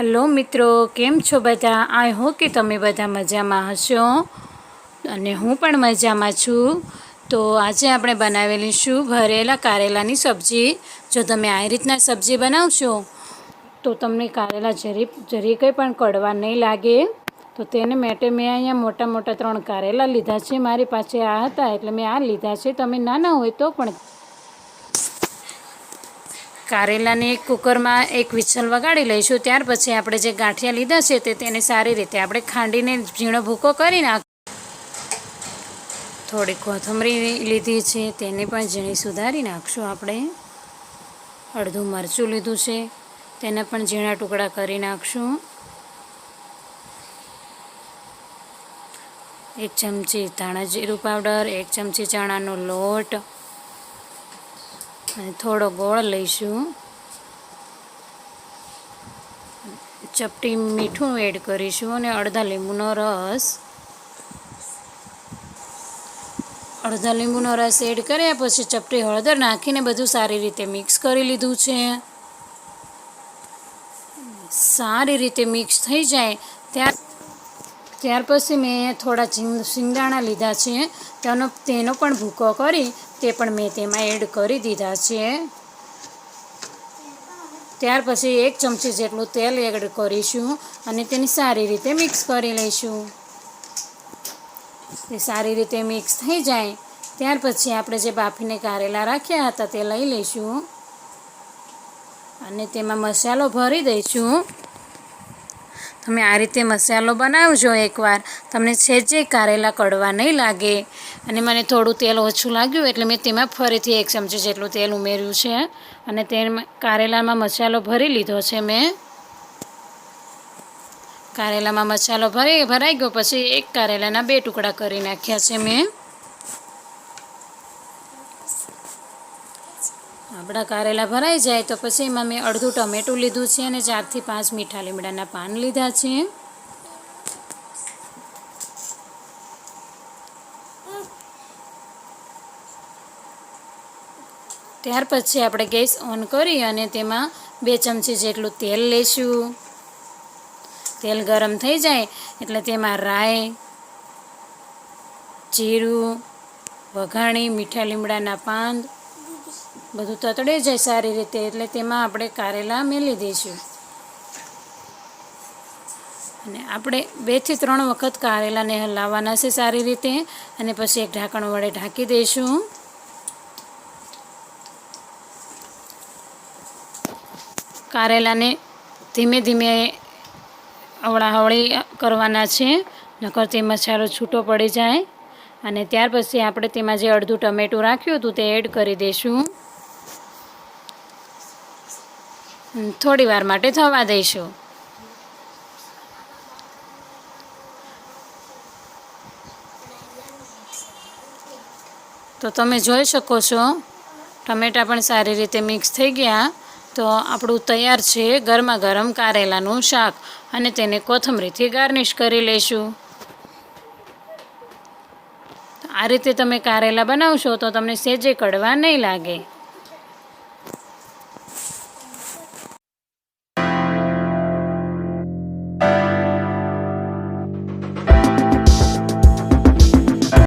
Hello મિત્રો, કેમ છો બધા? આઈ હો કે તમે બધા મજામાં હશો અને હું પણ મજામાં છું. તો આજે આપણે બનાવેલી છું ભરેલા કારેલાની સબ્જી. જો તમે આ રીતના સબ્જી બનાવશો, તો તમને કારેલા જરી જરી કંઈ પણ કડવા નહીં લાગે. તો તેને માટે મેં અહીંયા મોટા મોટા ત્રણ કારેલા લીધા છે. મારી પાસે આ હતા, એટલે મેં આ લીધા છે. તમે નાના હોય તો પણ કારેલાને કુકરમાં એક વિસલ વગાડી લઈશું. ત્યાર પછી આપણે જે ગાંઠિયા લીધા છે તે તેને સારી રીતે આપણે ખાંડીને ઝીણો ભૂકો કરી નાખ થોડી કોથમરી લીધી છે, તેને પણ ઝીણી સુધારી નાખશું આપણે. અડધું મરચું લીધું છે, તેને પણ ઝીણા ટુકડા કરી નાખશું. એક ચમચી ધાણા જીરું પાવડર, એક ચમચી ચણાનો લોટ થોડો ગોળ લઈશું. ચપટી મીઠું એડ કરીશું અને અડધા લીંબુનો રસ. અડધા લીંબુનો રસ એડ કર્યા પછી ચપટી હળદર નાખીને બધું સારી રીતે મિક્સ કરી લીધું છે. સારી રીતે મિક્સ થઈ જાય ત્યાર ત્યાર પછી મેં થોડા શિંગદાણા લીધા છે. તેનો તેનો પણ ભૂકો કરી તે પણ મેં તેમાં એડ કરી દીધા છે. ત્યાર પછી એક ચમચી જેટલું તેલ એડ કરીશું અને તેને સારી રીતે મિક્સ કરી લઈશું. તે સારી રીતે મિક્સ થઈ જાય. ત્યાર પછી આપણે જે બાફીને કારેલા રાખ્યા હતા તે લઈ લઈશું. અને તેમાં મસાલો ભરી દઈશું. તમે આ રીતે મસાલો બનાવજો એકવાર. તમને છેજે કારેલા કડવા નહીં લાગે. અને મને થોડું તેલ ઓછું લાગ્યું એટલે મેં તેમાં ફરીથી એક ચમચી જેટલું તેલ ઉમેર્યું છે. અને તેમાં કારેલામાં મસાલો ભરી લીધો છે મેં. કારેલામાં મસાલો ભરી ભરાઈ ગયો. પછી એક કારેલાના બે ટુકડા કરી નાખ્યા છે મેં. આપણા કારેલા ભરાઈ જાય તો પછી એમાં મેં અડધું ટમેટું લીધું છે અને ચારથી પાંચ મીઠા લીમડાના પાન લીધા છે. ત્યાર પછી આપણે ગેસ ઓન કરી અને તેમાં બે ચમચી જેટલું તેલ લેશું. તેલ ગરમ થઈ જાય એટલે તેમાં રાઈ, જીરું, વઘાણી, મીઠા લીમડાના પાન બધું તતડે જાય સારી રીતે, એટલે તેમાં આપણે કારેલા મેલી દઈશું. અને આપણે બેથી ત્રણ વખત કારેલાને હલાવવાના છે સારી રીતે, અને પછી એક ઢાંકણ વડે ઢાંકી દઈશું. કારેલાને ધીમે ધીમે અવળાહવળી કરવાના છે, નકર તે મસાલો છૂટો પડી જાય. અને ત્યાર પછી આપણે તેમાં જે અડધું ટમેટું રાખ્યું હતું તે એડ કરી દઈશું. થોડી વાર માટે થવા દઈશું. તો તમે જોઈ શકો છો, ટમેટાં પણ સારી રીતે મિક્સ થઈ ગયા. તો આપણું તૈયાર છે ગરમા ગરમ કારેલાનું શાક અને તેને કોથમરીથી ગાર્નિશ કરી લઈશું. આ રીતે તમે કારેલા બનાવશો તો તમને સેજે કડવા નહીં લાગે.